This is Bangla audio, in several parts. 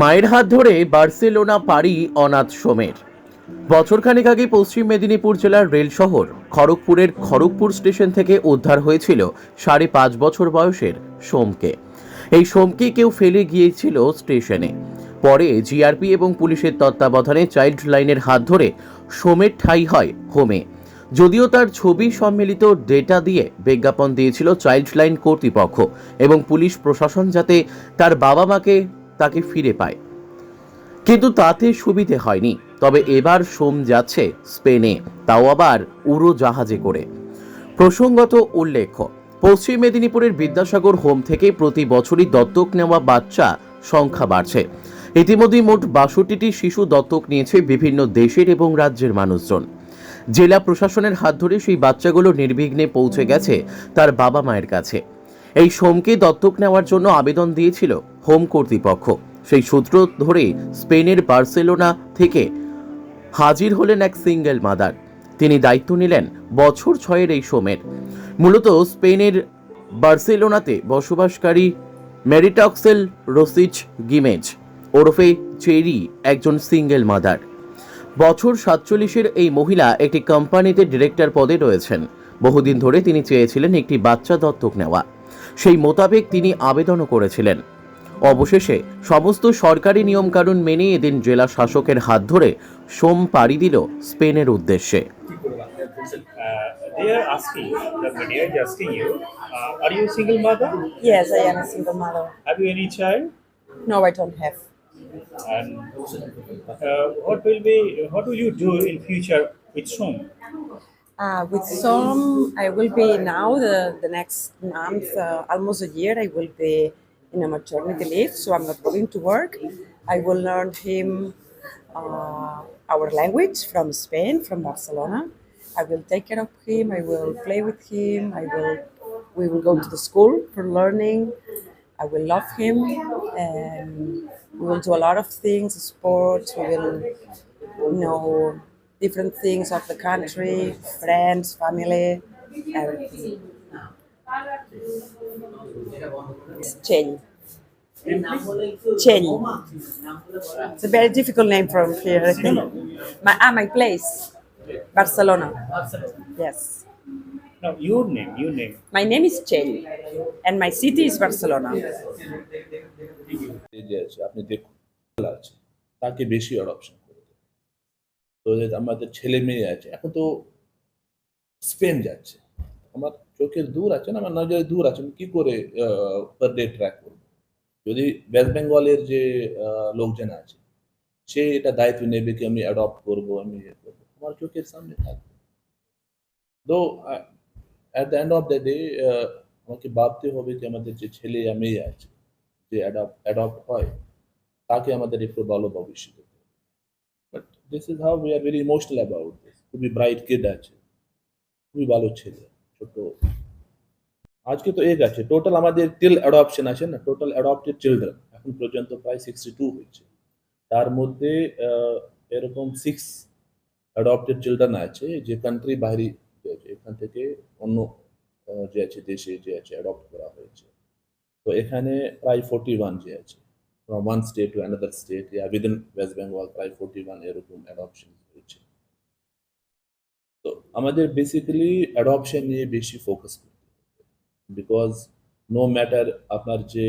মায়ের হাত ধরে বার্সেলোনা পাড়ি অনাথ সোমের। বছরখানেক আগে পশ্চিম মেদিনীপুর জেলার রেল শহর খড়গপুরের খড়গপুর স্টেশন থেকে উদ্ধার হয়েছিল সাড়ে পাঁচ বছর বয়সের সোমকে। এই সোমকে কেউ ফেলে গিয়েছিল স্টেশনে। পরে জিআরপি এবং পুলিশের তত্ত্বাবধানে চাইল্ড লাইনের হাত ধরে সোমের ঠাই হয় হোমে। যদিও তার ছবি সম্মিলিত ডেটা দিয়ে বিজ্ঞাপন দিয়েছিল চাইল্ড লাইন কর্তৃপক্ষ এবং পুলিশ প্রশাসন যাতে তার বাবা মাকে তাকে ফিরে পায়। কিন্তু তাতে সুবিধে হয়নি। তবে এবার সোম যাচ্ছে স্পেনে। তাও আবার উড়োজাহাজে করে। প্রসঙ্গত উল্লেখ্য, পশ্চিম মেদিনীপুরের বিদ্যাসাগর হোম থেকে প্রতি বছরই দত্তক নেওয়া বাচ্চা সংখ্যা বাড়ছে। ইতিমধ্যে মোট বাষট্টিটি শিশু দত্তক নিয়েছে বিভিন্ন দেশের এবং রাজ্যের মানুষজন। জেলা প্রশাসনের হাত ধরে সেই বাচ্চাগুলো নির্বিঘ্নে পৌঁছে গেছে তার বাবা মায়ের কাছে। এই সোমকে দত্তক নেওয়ার জন্য আবেদন দিয়েছিল হোম কর্তৃপক্ষ। সেই সূত্র ধরে স্পেনের বার্সেলোনা থেকে হাজির হলেন এক সিঙ্গেল মাদার। তিনি দায়িত্ব নিলেন বছর ছয়ের এই সোমের। মূলত স্পেনের বার্সেলোনাতে বসবাসকারী মেরিটক্সেল রোসিচ গিমেজ ওরফে চেরি একজন সিঙ্গেল মাদার। বছর সাতচল্লিশের এই মহিলা একটি কোম্পানিতে ডিরেক্টর পদে রয়েছেন। বহুদিন ধরে তিনি চেয়েছিলেন একটি বাচ্চা দত্তক নেওয়া। সেই মোতাবেক তিনি আবেদনও করেছিলেন। অবশেষে সমস্ত সরকারি নিয়মকানুন মেনে এদিন জেলা শাসকের হাত ধরে সোম পাড়ি দিল স্পেনের উদ্দেশ্যে? Uh, with some, I will be now the, the next month, uh, almost a year, I will be in a maternity leave, so I'm not going to work. I will learn him uh, our language from Spain, from Barcelona. I will take care of him. I will play with him. I will. We will go to the school for learning. I will love him, and we will do a lot of things, sports. We will know different things of the country, friends, family, everything. It's Chen. Chen. It's a very difficult name from here. I think. My ah, my place, Barcelona. Yes. No, your name, your name. My name is Chen, and my city is Barcelona. এই যে আছে আপনি দেখুন ভালো আছে তাকে বেশি অডপশন করে দেন। তো আমাদের ছেলে মেয়ে আছে, এখন তো স্পেন যাচ্ছে। আমার চোখের দূর আছে না, আমার নজরে দূর আছে কি করে পার ডে ট্র্যাক করব? যদি ওয়েস্ট বেঙ্গলের যে লোকজন আছে, সে এটা দায়িত্ব নেবে কি আমি অ্যাডপ্ট করব, আমি ইয়ে করব? আমার চোখের সামনে থাকবে। তো at the end of the day আমাকে ভাবতে হবে কি আমাদের যে ছেলে মেয়ে আছে, যে অ্যাডপ্ট অ্যাডপ্ট হয়, তাকে আমাদের একটু ভালো ভবিষ্যৎ this is how we are very emotional about this খুবই ব্রাইট কিড আছে। খুবই ভালো ছেলে, ছোট। আজকে তো এক আছে। টোটাল আমাদের টিল অ্যাডপশন আছে না? টোটাল অ্যাডপ্টেড চিলড্রেন এখন পর্যন্ত প্রায় সিক্সটি টু হয়েছে। তার মধ্যে এরকম সিক্স অ্যাডপ্টেড চিলড্রেন আছে যে কান্ট্রি বাইরে এখান থেকে অন্য যে আছে, দেশে যে আছে অ্যাডপ্ট করা হয়েছে। তো এখানে প্রায় ফোর্টি ওয়ান যে আছে। From one state to another state yeah within West Bengal প্রায় ফোর্টি ওয়ান এরকম অ্যাডপশন হয়েছে তো আমাদের বেসিক্যালি অ্যাডপশন নিয়ে বেশি ফোকাস করতে বিকজ নো ম্যাটার আপনার যে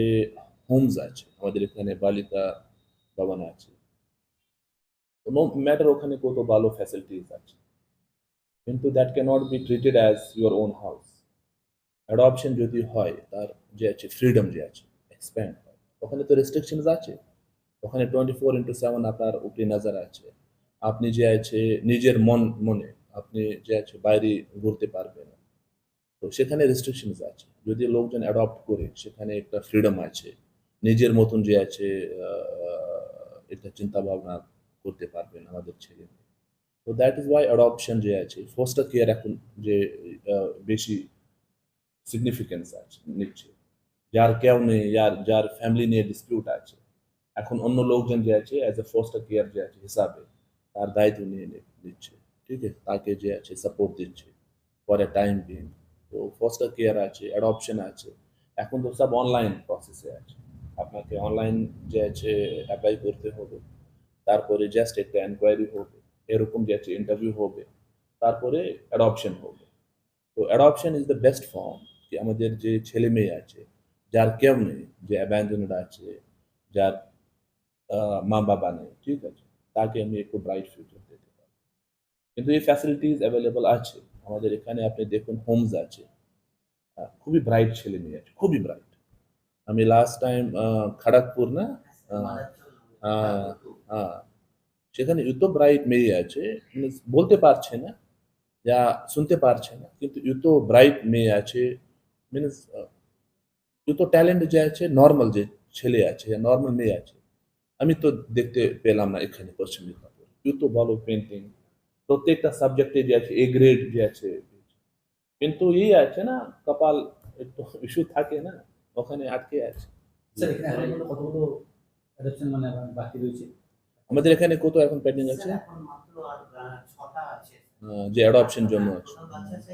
হোমস আছে আমাদের এখানে বালিকা ভবন আছে নো ম্যাটার ওখানে কত ভালো ফ্যাসিলিটিস আছে কিন্তু that can't be treated as your own house adoption যদি হয় তার যে আছে ফ্রিডম যে আছে এক্সপ্যান্ড হয় ওখানে তো রেস্ট্রিকশনস আছে। ওখানে টোয়েন্টি ফোর ইন্টু সেভেন আপনার উপরে নজর আছে। আপনি যে আছে নিজের মন, মনে, আপনি যে আছে বাইরে ঘুরতে পারবেন। তো সেখানে রেস্ট্রিকশনস আছে। যদি লোকজন অ্যাডপ্ট করে, সেখানে একটা ফ্রিডম আছে। নিজের মতন যে আছে একটা চিন্তা ভাবনা করতে পারবেন আমাদের ছেলে তো দ্যাট ইজ ওয়াই অ্যাডপশন যে আছে ফোস্টার কেয়ার এখন যে বেশি সিগনিফিকেন্স আছে, নিচ্ছে। যার কেউ নেই যার যার ফ্যামিলি নিয়ে ডিসপিউট আছে এখন অন্য লোকজন যে আছে অ্যাজ এ ফোস্টার কেয়ার যে আছে, হিসাবে তার দায়িত্ব নিয়ে নিচ্ছে। ঠিক আছে? তাকে যে আছে সাপোর্ট দিচ্ছে। ফর এ টাইম বিং তো ফোস্টার কেয়ার আছে অ্যাডপশন আছে। এখন তো সব অনলাইন প্রসেসে আছে। আপনাকে অনলাইন যে আছে অ্যাপ্লাই করতে হবে। তারপরে জাস্ট একটা এনকোয়ারি হবে। এরকম যে আছে ইন্টারভিউ হবে। তারপরে অ্যাডপশন হবে। তো adoption is the best form কি আমাদের যে ছেলে মেয়ে আছে যার কেউ নেই যে অ্যাবান্ডনেড আছে যার মা বাবা নেই ঠিক আছে তাকে আমি একটু ব্রাইট ফিউচার দিতে পারি কিন্তু এই ফ্যাসিলিটিস অ্যাভেলেবল আছে আমাদের এখানে আপনি দেখুন হোমস আছে খুবই ব্রাইট ছেলে মেয়ে আছে খুবই ব্রাইট আমি লাস্ট টাইম খড়গপুর না সেখানে এত ব্রাইট মেয়ে আছে বলতে পারছে না যা শুনতে পারছে না কিন্তু এত ব্রাইট মেয়ে আছে মিনস এত ট্যালেন্ট যে আছে নর্মাল যে ছেলে আছে নর্মাল মেয়ে আছে আমি তো দেখতে পেলাম না এখানে পশ্চিম মেদিনীপুর। এত ভালো পেন্টিং প্রত্যেকটা সাবজেক্টে যে আছে এ গ্রেড যে আছে কিন্তু এই আছে না কপাল একটু ইস্যু থাকে না ওখানে আটকে আছে। মানে আমাদের এখানে কত এখন পেন্ডিং আছে? যে অ্যাডপশন জন্য আছে। বাচ্চা আছে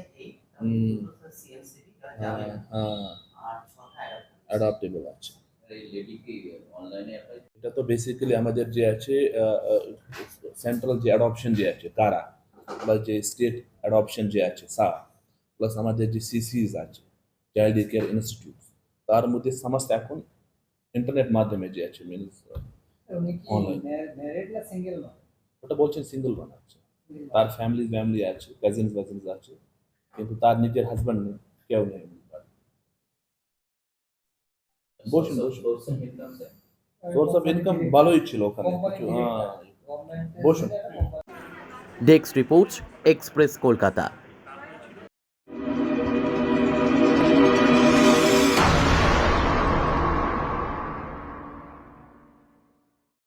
হ্যাঁ হ্যাঁ। অ্যাডাপ্টেবল আছে এটা তো বেসিক্যালি আমাদের যে আছে সেন্ট্রাল যে অ্যাডপশন যে আছে তারা প্লাস যে স্টেট অ্যাডপশন যে আছে সা প্লাস আমাদের যে সিসিস আছে চাইল্ড কেয়ার ইনস্টিটিউট তার মধ্যে সমস্ত এখন ইন্টারনেট মাধ্যমে যে আছে মিনস উনি কি Online. ম্যারিড না সিঙ্গেল না ওটা বলছেন সিঙ্গেল মান আছে তার ফ্যামিলি ফ্যামিলি আছে কাজিনস কাজিনস আছে কিন্তু তার নিজের হাজব্যান্ড নেই কেউ নেই বসুন বসুন। সোর্স অফ ইনকাম ভালোই ছিল ওখানে হ্যাঁ। বসুন। Desk report express Kolkata